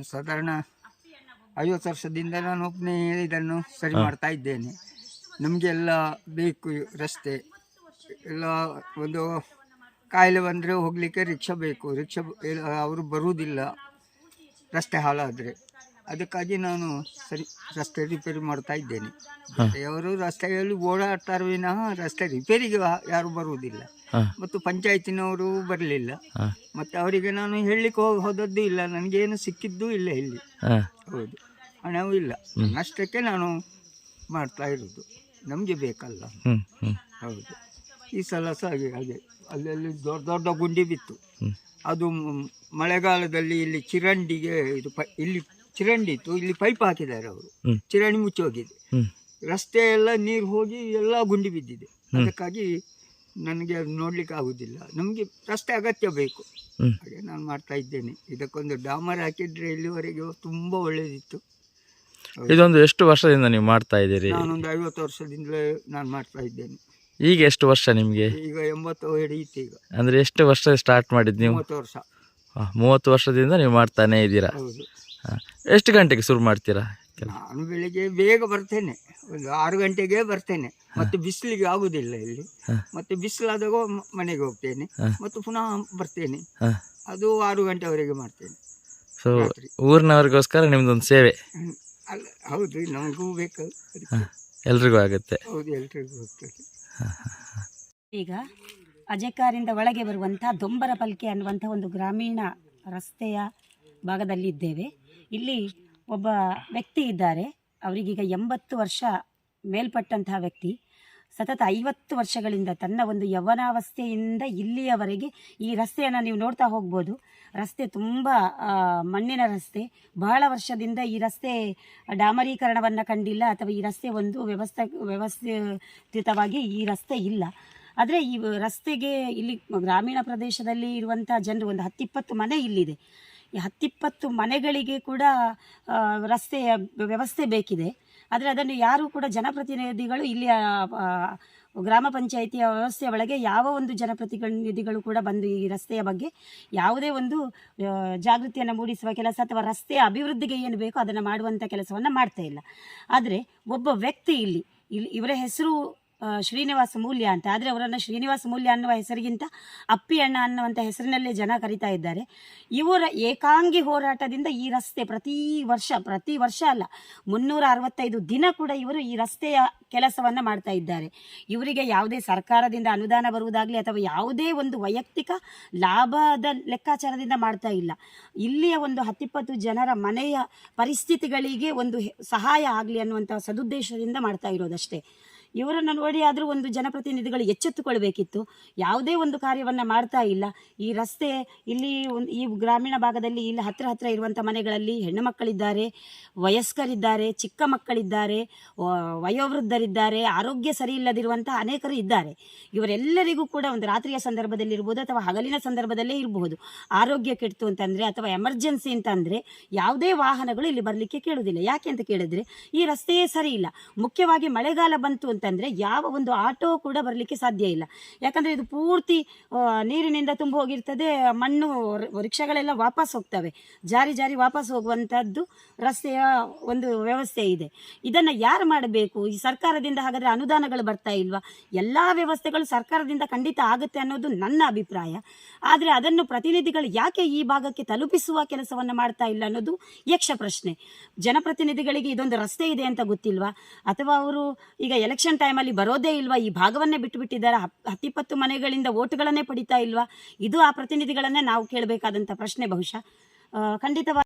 ನಾನು ಸಾಧಾರಣ ಐವತ್ತು ವರ್ಷದಿಂದ ನಾನು ಒಬ್ಬನೇ ಇದನ್ನು ಸರಿ ಮಾಡ್ತಾ ಇದ್ದೇನೆ. ನಮಗೆಲ್ಲ ಬೇಕು ರಸ್ತೆ. ಎಲ್ಲ ಒಂದು ಕಾಯಿಲೆ ಬಂದರೆ ಹೋಗಲಿಕ್ಕೆ ರಿಕ್ಷಾ ಬೇಕು. ರಿಕ್ಷಾ ಅವರು ಬರುವುದಿಲ್ಲ. ರಸ್ತೆ ಹಾಳಾದರೆ. ಅದಕ್ಕಾಗಿ ನಾನು ಸರಿ ರಸ್ತೆ ರಿಪೇರಿ ಮಾಡ್ತಾ ಇದ್ದೇನೆ. ಅವರು ರಸ್ತೆಯಲ್ಲಿ ಓಡಾಡ್ತಾರೆ ವಿನಃ ರಸ್ತೆ ರಿಪೇರಿಗೆ ಯಾರು ಬರುವುದಿಲ್ಲ. ಮತ್ತು ಪಂಚಾಯತಿನವರು ಬರಲಿಲ್ಲ. ಮತ್ತೆ ಅವರಿಗೆ ನಾನು ಹೇಳಲಿಕ್ಕೆ ಹೋಗಿ ಹೋದದ್ದು ಇಲ್ಲ. ನನಗೇನು ಸಿಕ್ಕಿದ್ದು ಇಲ್ಲ ಇಲ್ಲಿ. ಹೌದು. ಹಣವೂ ಇಲ್ಲ. ನಷ್ಟಕ್ಕೆ ನಾನು ಮಾಡ್ತಾ ಇರೋದು ನಮಗೆ ಬೇಕಲ್ಲ. ಹೌದು. ಈ ಸಲ ಸಹ ಹಾಗೆ ಹಾಗೆ. ಅಲ್ಲಲ್ಲಿ ದೊಡ್ಡ ದೊಡ್ಡ ಗುಂಡಿ ಬಿತ್ತು. ಅದು ಮಳೆಗಾಲದಲ್ಲಿ ಇಲ್ಲಿ ಚಿರಂಡಿಗೆ ಇದು ಪೈ ಇಲ್ಲಿ ಚಿರಂಡಿ ಇತ್ತು ಇಲ್ಲಿ ಪೈಪ್ ಹಾಕಿದ್ದಾರೆ ಅವರು. ಚಿರಂಡಿ ಮುಚ್ಚಿ ಹೋಗಿದೆ. ರಸ್ತೆ ಎಲ್ಲ ನೀರು ಹೋಗಿ ಎಲ್ಲ ಗುಂಡಿ ಬಿದ್ದಿದೆ. ಅದಕ್ಕಾಗಿ ನನಗೆ ಅದು ನೋಡ್ಲಿಕ್ಕೆ ಆಗುದಿಲ್ಲ. ನಮಗೆ ರಸ್ತೆ ಅಗತ್ಯ ಬೇಕು. ಹಾಗೆ ನಾನು ಮಾಡ್ತಾ ಇದ್ದೇನೆ. ಇದಕ್ಕೊಂದು ಡಾಮರ್ ಹಾಕಿದ್ರೆ ಇಲ್ಲಿವರೆಗೆ ತುಂಬ ಒಳ್ಳೆಯದಿತ್ತು ಇದೊಂದು ಎಷ್ಟು ವರ್ಷದಿಂದ ನೀವು ಮಾಡ್ತಾ ಇದ್ದೀರಿ? ನಾನೊಂದು ಐವತ್ತು ವರ್ಷದಿಂದಲೇ ನಾನು ಮಾಡ್ತಾ ಇದ್ದೇನೆ. ಈಗ ಎಷ್ಟು ವರ್ಷ ನಿಮಗೆ? ಈಗ ಎಂಬತ್ತು ಹಿಡಿಯಿತು ಈಗ. ಅಂದರೆ ಎಷ್ಟು ವರ್ಷ ಸ್ಟಾರ್ಟ್ ಮಾಡಿದ್ದು ನೀವು? ಮೂವತ್ತು ವರ್ಷ. ಮೂವತ್ತು ವರ್ಷದಿಂದ ನೀವು ಮಾಡ್ತಾನೆ ಇದ್ದೀರಾ? ಹೌದು. ಎಷ್ಟು ಗಂಟೆಗೆ ಶುರು ಮಾಡ್ತೀರಾ? ನಾನು ಬೆಳಿಗ್ಗೆ ಬೇಗ ಬರ್ತೇನೆ. ಒಂದು ಆರು ಗಂಟೆಗೆ ಬರ್ತೇನೆ. ಮತ್ತೆ ಬಿಸಿಲಿಗೆ ಆಗುದಿಲ್ಲ ಇಲ್ಲಿ. ಮತ್ತೆ ಬಿಸಿಲಾದಾಗ ಮನೆಗೆ ಹೋಗ್ತೇನೆ. ಮತ್ತು ಪುನಃ ಬರ್ತೇನೆ. ಅದು ಆರು ಗಂಟೆವರೆಗೆ ಮಾಡ್ತೇನೆ. ಸೊ. ಊರಿನವ್ರಿಗೋಸ್ಕರ ನಿಮ್ದೊಂದು ಸೇವೆ. ಅಲ್ಲ ಹೌದು ನಮಗೂ ಬೇಕು. ಎಲ್ರಿಗೂ ಆಗುತ್ತೆ. ಹೌದು ಎಲ್ರಿಗೂ ಹೋಗ್ತದೆ ಈಗ ಅಜಕಾರಿಂದ ಒಳಗೆ ಬರುವಂತಹ ದೊಂಬರ ಪಲ್ಕೆ ಅನ್ನುವಂತಹ ಒಂದು ಗ್ರಾಮೀಣ ರಸ್ತೆಯ ಭಾಗದಲ್ಲಿ ಇದ್ದೇವೆ ಇಲ್ಲಿ ಒಬ್ಬ ವ್ಯಕ್ತಿ ಇದ್ದಾರೆ. ಅವರಿಗೀಗ ಎಂಬತ್ತು ವರ್ಷ ಮೇಲ್ಪಟ್ಟಂತಹ ವ್ಯಕ್ತಿ. ಸತತ ಐವತ್ತು ವರ್ಷಗಳಿಂದ ತನ್ನ ಒಂದು ಯವನಾವಸ್ಥೆಯಿಂದ ಇಲ್ಲಿಯವರೆಗೆ ಈ ರಸ್ತೆಯನ್ನು ನೀವು ನೋಡ್ತಾ ಹೋಗ್ಬೋದು. ರಸ್ತೆ ತುಂಬ ಮಣ್ಣಿನ ರಸ್ತೆ. ಬಹಳ ವರ್ಷದಿಂದ ಈ ರಸ್ತೆ ಡಾಮರೀಕರಣವನ್ನು ಕಂಡಿಲ್ಲ ಅಥವಾ ಈ ರಸ್ತೆ ಒಂದು ವ್ಯವಸ್ಥೆ, ವ್ಯವಸ್ಥಿತವಾಗಿ ಈ ರಸ್ತೆ ಇಲ್ಲ. ಆದರೆ ಈ ರಸ್ತೆಗೆ ಇಲ್ಲಿ ಗ್ರಾಮೀಣ ಪ್ರದೇಶದಲ್ಲಿ ಇರುವಂಥ ಜನರು ಒಂದು ಹತ್ತಿಪ್ಪತ್ತು ಮನೆ ಇಲ್ಲಿದೆ. ಹತ್ತಿಪ್ಪತ್ತು ಮನೆಗಳಿಗೆ ಕೂಡ ರಸ್ತೆಯ ವ್ಯವಸ್ಥೆ ಬೇಕಿದೆ. ಆದರೆ ಅದನ್ನು ಯಾರೂ ಕೂಡ ಜನಪ್ರತಿನಿಧಿಗಳು ಇಲ್ಲಿ ಗ್ರಾಮ ಪಂಚಾಯಿತಿಯ ವ್ಯವಸ್ಥೆಯ ಒಳಗೆ ಯಾವ ಒಂದು ಜನಪ್ರತಿನಿಧಿಗಳು ಕೂಡ ಬಂದು ಈ ರಸ್ತೆಯ ಬಗ್ಗೆ ಯಾವುದೇ ಒಂದು ಜಾಗೃತಿಯನ್ನು ಮೂಡಿಸುವ ಕೆಲಸ ಅಥವಾ ರಸ್ತೆ ಅಭಿವೃದ್ಧಿಗೆ ಏನು ಬೇಕೋ ಅದನ್ನು ಮಾಡುವಂಥ ಕೆಲಸವನ್ನು ಮಾಡ್ತಾ ಇಲ್ಲ. ಆದರೆ ಒಬ್ಬ ವ್ಯಕ್ತಿ ಇಲ್ಲಿ ಇಲ್ಲಿ ಇವರ ಹೆಸರು ಶ್ರೀನಿವಾಸ ಮೂಲ್ಯ ಅಂತ. ಆದರೆ ಅವರನ್ನು ಶ್ರೀನಿವಾಸ ಮೂಲ್ಯ ಅನ್ನುವ ಹೆಸರಿಗಿಂತ ಅಪ್ಪಿ ಅಣ್ಣ ಅನ್ನುವಂಥ ಹೆಸರಿನಲ್ಲೇ ಜನ ಕರಿತಾ ಇದ್ದಾರೆ. ಇವರ ಏಕಾಂಗಿ ಹೋರಾಟದಿಂದ ಈ ರಸ್ತೆ ಪ್ರತಿ ವರ್ಷ ಪ್ರತಿ ವರ್ಷ ಅಲ್ಲ, ಮುನ್ನೂರ ಅರವತ್ತೈದು ದಿನ ಕೂಡ ಇವರು ಈ ರಸ್ತೆಯ ಕೆಲಸವನ್ನು ಮಾಡ್ತಾ ಇದ್ದಾರೆ. ಇವರಿಗೆ ಯಾವುದೇ ಸರ್ಕಾರದಿಂದ ಅನುದಾನ ಬರುವುದಾಗಲಿ ಅಥವಾ ಯಾವುದೇ ಒಂದು ವೈಯಕ್ತಿಕ ಲಾಭದ ಲೆಕ್ಕಾಚಾರದಿಂದ ಮಾಡ್ತಾ ಇಲ್ಲ. ಇಲ್ಲಿಯ ಒಂದು ಹತ್ತಿಪ್ಪತ್ತು ಜನರ ಮನೆಯ ಪರಿಸ್ಥಿತಿಗಳಿಗೆ ಒಂದು ಸಹಾಯ ಆಗಲಿ ಅನ್ನುವಂಥ ಸದುದ್ದೇಶದಿಂದ ಮಾಡ್ತಾ ಇರೋದಷ್ಟೇ. ಇವರನ್ನು ನೋಡಿ ಆದರೂ ಒಂದು ಜನಪ್ರತಿನಿಧಿಗಳು ಎಚ್ಚೆತ್ತುಕೊಳ್ಬೇಕಿತ್ತು. ಯಾವುದೇ ಒಂದು ಕಾರ್ಯವನ್ನು ಮಾಡ್ತಾ ಇಲ್ಲ. ಈ ರಸ್ತೆ, ಇಲ್ಲಿ ಈ ಗ್ರಾಮೀಣ ಭಾಗದಲ್ಲಿ ಇಲ್ಲಿ ಹತ್ತಿರ ಹತ್ತಿರ ಇರುವಂಥ ಮನೆಗಳಲ್ಲಿ ಹೆಣ್ಣು ಮಕ್ಕಳಿದ್ದಾರೆ, ವಯಸ್ಕರಿದ್ದಾರೆ, ಚಿಕ್ಕ ಮಕ್ಕಳಿದ್ದಾರೆ ವಯೋವೃದ್ಧರಿದ್ದಾರೆ, ಆರೋಗ್ಯ ಸರಿ ಇಲ್ಲದಿರುವಂಥ ಅನೇಕರು ಇದ್ದಾರೆ. ಇವರೆಲ್ಲರಿಗೂ ಕೂಡ ಒಂದು ರಾತ್ರಿಯ ಸಂದರ್ಭದಲ್ಲಿ ಇರ್ಬೋದು ಅಥವಾ ಹಗಲಿನ ಸಂದರ್ಭದಲ್ಲೇ ಇರಬಹುದು. ಆರೋಗ್ಯ ಕೆಡ್ತು ಅಂತಂದರೆ ಅಥವಾ ಎಮರ್ಜೆನ್ಸಿ ಅಂತಂದರೆ ಯಾವುದೇ ವಾಹನಗಳು ಇಲ್ಲಿ ಬರಲಿಕ್ಕೆ ಕೇಳುವುದಿಲ್ಲ. ಯಾಕೆ ಅಂತ ಕೇಳಿದ್ರೆ ಈ ರಸ್ತೆಯೇ ಸರಿ ಇಲ್ಲ ಮುಖ್ಯವಾಗಿ ಮಳೆಗಾಲ ಬಂತು ಅಂತಂದರೆ ಯಾವ ಒಂದು ಆಟೋ ಕೂಡ ಬರಲಿಕ್ಕೆ ಸಾಧ್ಯ ಇಲ್ಲ. ಯಾಕಂದರೆ ಇದು ಪೂರ್ತಿ ನೀರಿನಿಂದ ತುಂಬ ಹೋಗಿರ್ತದೆ, ಮಣ್ಣು ರಿಕ್ಷಾಗಳೆಲ್ಲ ವಾಪಸ್ ಹೋಗ್ತವೆ. ಜಾರಿ ಜಾರಿ ವಾಪಸ್ ಹೋಗುವಂಥದ್ದು ರಸ್ತೆಯ ಒಂದು ವ್ಯವಸ್ಥೆ ಇದೆ. ಇದನ್ನು ಯಾರು ಮಾಡಬೇಕು? ಈ ಸರ್ಕಾರದಿಂದ ಹಾಗಾದರೆ ಅನುದಾನಗಳು ಬರ್ತಾ ಇಲ್ವಾ? ಎಲ್ಲ ವ್ಯವಸ್ಥೆಗಳು ಸರ್ಕಾರದಿಂದ ಖಂಡಿತ ಆಗುತ್ತೆ ಅನ್ನೋದು ನನ್ನ ಅಭಿಪ್ರಾಯ. ಆದರೆ ಅದನ್ನು ಪ್ರತಿನಿಧಿಗಳು ಯಾಕೆ ಈ ಭಾಗಕ್ಕೆ ತಲುಪಿಸುವ ಕೆಲಸವನ್ನು ಮಾಡ್ತಾ ಇಲ್ಲ ಅನ್ನೋದು ಯಕ್ಷ ಪ್ರಶ್ನೆ. ಜನಪ್ರತಿನಿಧಿಗಳಿಗೆ ಇದೊಂದು ರಸ್ತೆ ಇದೆ ಅಂತ ಗೊತ್ತಿಲ್ವಾ? ಅಥವಾ ಅವರು ಈಗ ಎಲೆಕ್ಷನ್ ಟೈಮಲ್ಲಿ ಬರೋದೇ ಇಲ್ವಾ? ಈ ಭಾಗವನ್ನೇ ಬಿಟ್ಟುಬಿಟ್ಟಿದ್ದಾರೆ. ಬಿಟ್ಟಿದ್ದಾರೆ ಹತ್ತಿಪ್ಪತ್ತು ಮನೆಗಳಿಂದ ಓಟುಗಳನ್ನೇ ಪಡಿತಾ ಇಲ್ವಾ? ಇದು ಆ ಪ್ರತಿನಿಧಿಗಳನ್ನೇ ನಾವು ಕೇಳಬೇಕಾದಂಥ ಪ್ರಶ್ನೆ ಬಹುಶಃ. ಖಂಡಿತವಾಗಿ